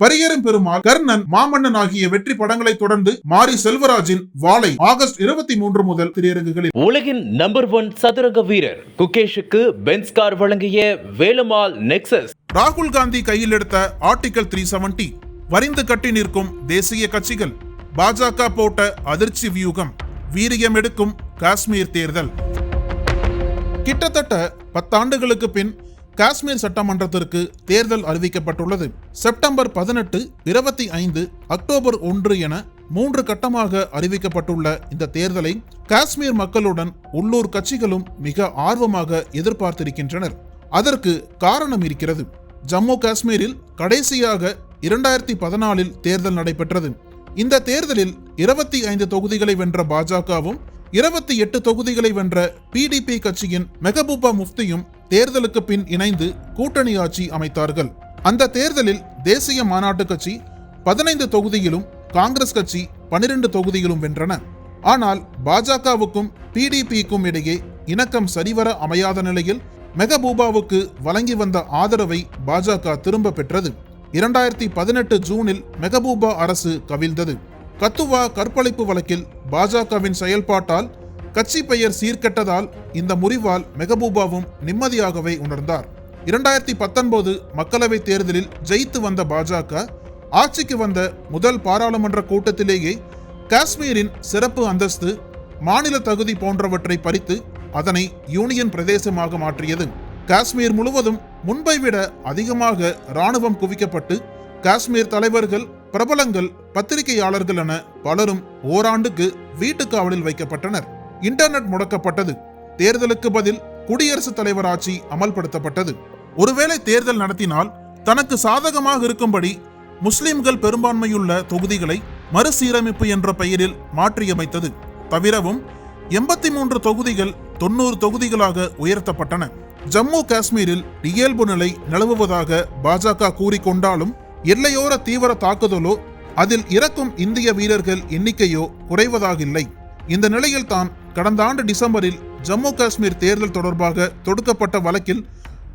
பரியரும் பெருமாள் கர்ணன் மாமன்னன் ஆகிய வெற்றி படங்களை தொடர்ந்து மாரி செல்வராஜின் வாளை ஆகஸ்ட் இருபத்தி மூன்று முதல் திரையரங்குகளில் உலகின் நம்பர் ஒன் சதுரங்க வீரர் குகேஷுக்கு பென்ஸ் கார் வழங்கிய வேலுமால் நெக்சஸ். ராகுல் காந்தி கையில் எடுத்த ஆர்டிகல் த்ரீ செவன்டி வரிந்து கட்டி நிற்கும் தேசிய கட்சிகள் பாஜக போட்ட அதிர்ச்சி வியூகம் வீரியம் எடுக்கும் காஷ்மீர் தேர்தல். கிட்டத்தட்ட பத்தாண்டுகளுக்கு பின் காஷ்மீர் சட்டமன்றத்திற்கு தேர்தல் அறிவிக்கப்பட்டுள்ளது. செப்டம்பர் பதினெட்டு இருபத்தி ஐந்து அக்டோபர் ஒன்று என மூன்று கட்டமாக அறிவிக்கப்பட்டுள்ள இந்த தேர்தலை காஷ்மீர் மக்களுடன் உள்ளூர் கட்சிகளும் மிக ஆர்வமாக எதிர்பார்த்திருக்கின்றனர். அதற்கு காரணம் இருக்கிறது. ஜம்மு காஷ்மீரில் கடைசியாக இரண்டாயிரத்தி பதினாலில் தேர்தல் நடைபெற்றது. இந்த தேர்தலில் இருபத்தி ஐந்து தொகுதிகளை வென்ற பாஜகவும் இருபத்தி எட்டு தொகுதிகளை வென்ற பிடிபி கட்சியின் மெகபூபா முஃப்தியும் தேர்தலுக்கு பின் இணைந்து கூட்டணி ஆட்சி அமைத்தார்கள். அந்த தேர்தலில் தேசிய மாநாட்டு கட்சி பதினைந்து தொகுதியிலும் காங்கிரஸ் கட்சி பனிரெண்டு தொகுதியிலும் வென்றன. ஆனால் பாஜகவுக்கும் பிடிபிக்கும் இடையே இணக்கம் சரிவர அமையாத நிலையில் மெகபூபாவுக்கு வழங்கி வந்த ஆதரவை பாஜக திரும்ப பெற்றது. இரண்டாயிரத்தி பதினெட்டு ஜூனில் மெகபூபா அரசு கவிழ்ந்தது. கத்துவா கற்பழிப்பு வழக்கில் பாஜகவின் செயல்பாட்டால் கட்சி பெயர் சீர்கெட்டதால் இந்த முறிவால் மெகபூபாவும் நிம்மதியாகவே உணர்ந்தார். இரண்டாயிரத்தி பத்தொன்பது மக்களவைத் தேர்தலில் ஜெயித்து வந்த பாஜக ஆட்சிக்கு வந்த முதல் பாராளுமன்ற கூட்டத்திலேயே காஷ்மீரின் சிறப்பு அந்தஸ்து மாநில தகுதி போன்றவற்றை பறித்து அதனை யூனியன் பிரதேசமாக மாற்றியது. காஷ்மீர் முழுவதும் முன்பை விட அதிகமாக இராணுவம் குவிக்கப்பட்டு காஷ்மீர் தலைவர்கள் பிரபலங்கள் பத்திரிகையாளர்கள் என பலரும் ஓராண்டுக்கு வீட்டு காவலில் வைக்கப்பட்டனர். இன்டர்நெட் முடக்கப்பட்டது. தேர்தலுக்கு பதில் குடியரசுத் தலைவர் ஆட்சி அமல்படுத்தப்பட்டது. ஒருவேளை தேர்தல் நடத்தினால் தனக்கு சாதகமாக இருக்கும்படி முஸ்லிம்கள் பெரும்பான்மையுள்ள தொகுதிகளை மறுசீரமைப்பு என்ற பெயரில் மாற்றியமைத்தது. தவிரவும் எண்பத்தி மூன்று தொகுதிகள் தொண்ணூறு தொகுதிகளாக உயர்த்தப்பட்டன. ஜம்மு காஷ்மீரில் இயல்பு நிலை நிலவுவதாக பாஜக கூறிக்கொண்டாலும் எல்லையோர தீவிர தாக்குதலோ அதில் இறக்கும் இந்திய வீரர்கள் எண்ணிக்கையோ குறைவதாக இல்லை இந்த நிலையில்தான் கடந்த ஆண்டு டிசம்பரில் ஜம்மு காஷ்மீர் தேர்தல் தொடர்பாக தொடுக்கப்பட்ட வழக்கில்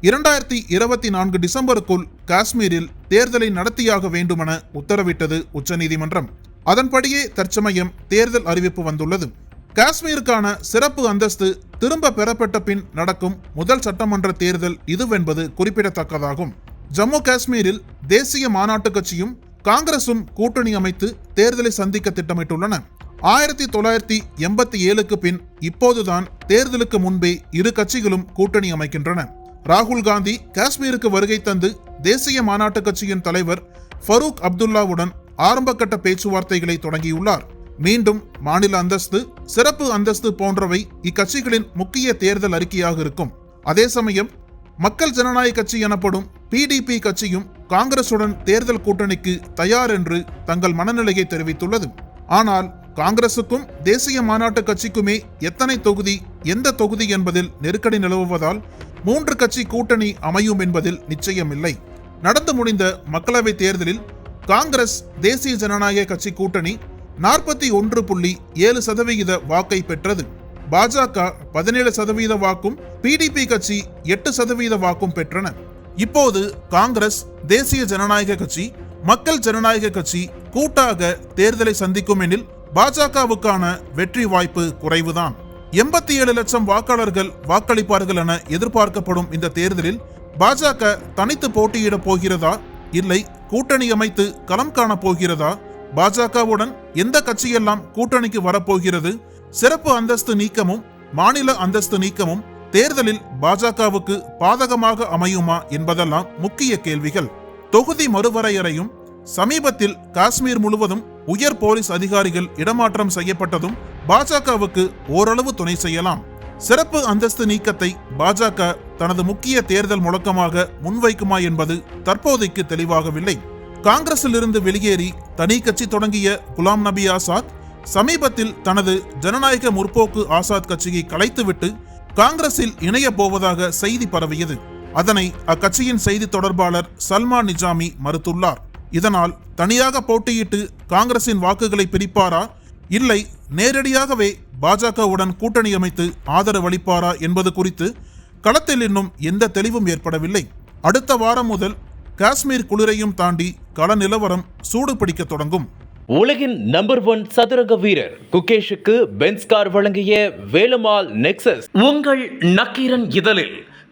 இரண்டாயிரத்தி இருபத்தி நான்கு டிசம்பருக்குள் காஷ்மீரில் தேர்தலை நடத்தியாக வேண்டுமென உத்தரவிட்டது உச்சநீதிமன்றம். அதன்படியே தற்சமயம் தேர்தல் அறிவிப்பு வந்துள்ளது. காஷ்மீருக்கான சிறப்பு அந்தஸ்து திரும்ப பெறப்பட்ட பின் நடக்கும் முதல் சட்டமன்ற தேர்தல் இதுவென்பது குறிப்பிடத்தக்கதாகும். ஜம்மு காஷ்மீரில் தேசிய மாநாட்டு கட்சியும் காங்கிரசும் கூட்டணி அமைத்து தேர்தலை சந்திக்க திட்டமிட்டுள்ளன. ஆயிரத்தி தொள்ளாயிரத்தி எண்பத்தி ஏழுக்கு பின் இப்போதுதான் தேர்தலுக்கு முன்பே இரு கட்சிகளும் கூட்டணி அமைக்கின்றன. ராகுல் காந்தி காஷ்மீருக்கு வருகை தந்து தேசிய மாநாட்டு கட்சியின் தலைவர் ஃபரூக் அப்துல்லாவுடன் ஆரம்பகட்ட பேச்சுவார்த்தைகளை தொடங்கியுள்ளார். மீண்டும் மாநில அந்தஸ்து சிறப்பு அந்தஸ்து போன்றவை இக்கட்சிகளின் முக்கிய தேர்தல் அறிக்கையாக இருக்கும். அதே சமயம் மக்கள் ஜனநாயக கட்சி எனப்படும் பிடிபி கட்சியும் காங்கிரசுடன் தேர்தல் கூட்டணிக்கு தயார் என்று தங்கள் மனநிலையை தெரிவித்துள்ளது. ஆனால் காங்கிரசுக்கும் தேசிய மாநாட்டு கட்சிக்குமே எத்தனை தொகுதி எந்த தொகுதி என்பதில் நெருக்கடி நிலவுவதால் மூன்று கட்சி கூட்டணி அமையும் என்பதில் நிச்சயமில்லை. நடந்து முடிந்த மக்களவைத் தேர்தலில் காங்கிரஸ் தேசிய ஜனநாயக கட்சி கூட்டணி நாற்பத்தி ஒன்று புள்ளி ஏழு சதவிகித வாக்கை பெற்றது. பாஜக பதினேழு சதவீத வாக்கும் பிடிபி கட்சி எட்டு சதவீத வாக்கும் பெற்றன. இப்போது காங்கிரஸ் தேசிய ஜனநாயக கட்சி மக்கள் ஜனநாயக கட்சி கூட்டாக தேர்தலை சந்திக்கும் எனில் பாஜகவுக்கான வெற்றி வாய்ப்பு குறைவுதான். எண்பத்தி ஏழு லட்சம் வாக்காளர்கள் வாக்களிப்பார்கள் என எதிர்பார்க்கப்படும் இந்த தேர்தலில் பாஜக தனித்து போட்டியிட போகிறதா? இல்லை கூட்டணி அமைத்து களம் காண போகிறதா? பாஜகவுடன் எந்த கட்சியெல்லாம் கூட்டணிக்கு வரப்போகிறது? சிறப்பு அந்தஸ்து நீக்கமும் மாநில அந்தஸ்து நீக்கமும் தேர்தலில் பாஜகவுக்கு பாதகமாக அமையுமா என்பதெல்லாம் முக்கிய கேள்விகள். தொகுதி மறுவரையறையும் சமீபத்தில் காஷ்மீர் முழுவதும் உயர் போலீஸ் அதிகாரிகள் இடமாற்றம் செய்யப்பட்டதும் பாஜகவுக்கு ஓரளவு துணை செய்யலாம். சிறப்பு அந்தஸ்து நீக்கத்தை பாஜக தனது முக்கிய தேர்தல் முழக்கமாக முன்வைக்குமா என்பது தற்போதைக்கு தெளிவாகவில்லை. காங்கிரஸில் இருந்து வெளியேறி தனி கட்சி தொடங்கிய குலாம் நபி ஆசாத் சமீபத்தில் தனது ஜனநாயக முற்போக்கு ஆசாத் கட்சியை கலைத்துவிட்டு காங்கிரஸில் இணைய போவதாக செய்தி பரவியது. அதனை அக்கட்சியின் செய்தி தொடர்பாளர் சல்மான் நிஜாமி மறுத்துள்ளார். இதனால் தனியாக போட்டியிட்டு காங்கிரசின் வாக்குகளை பிரிப்பாரா? இல்லை நேரடியாகவே பாஜகவுடன் கூட்டணி அமைத்து ஆதரவளிப்பாரா என்பது குறித்து களத்தில் இன்னும் எந்த தெளிவும் ஏற்படவில்லை. அடுத்த வாரம் முதல் காஷ்மீர் குளிரையும் தாண்டி கள நிலவரம் சூடு பிடிக்க தொடங்கும். உலகின் நம்பர் ஒன் சதுரங்க வீரர் குகேஷுக்கு பென்ஸ் கார் வழங்கிய வேலுமால் நெக்சஸ். உங்கள் நக்கீரன் இதழில்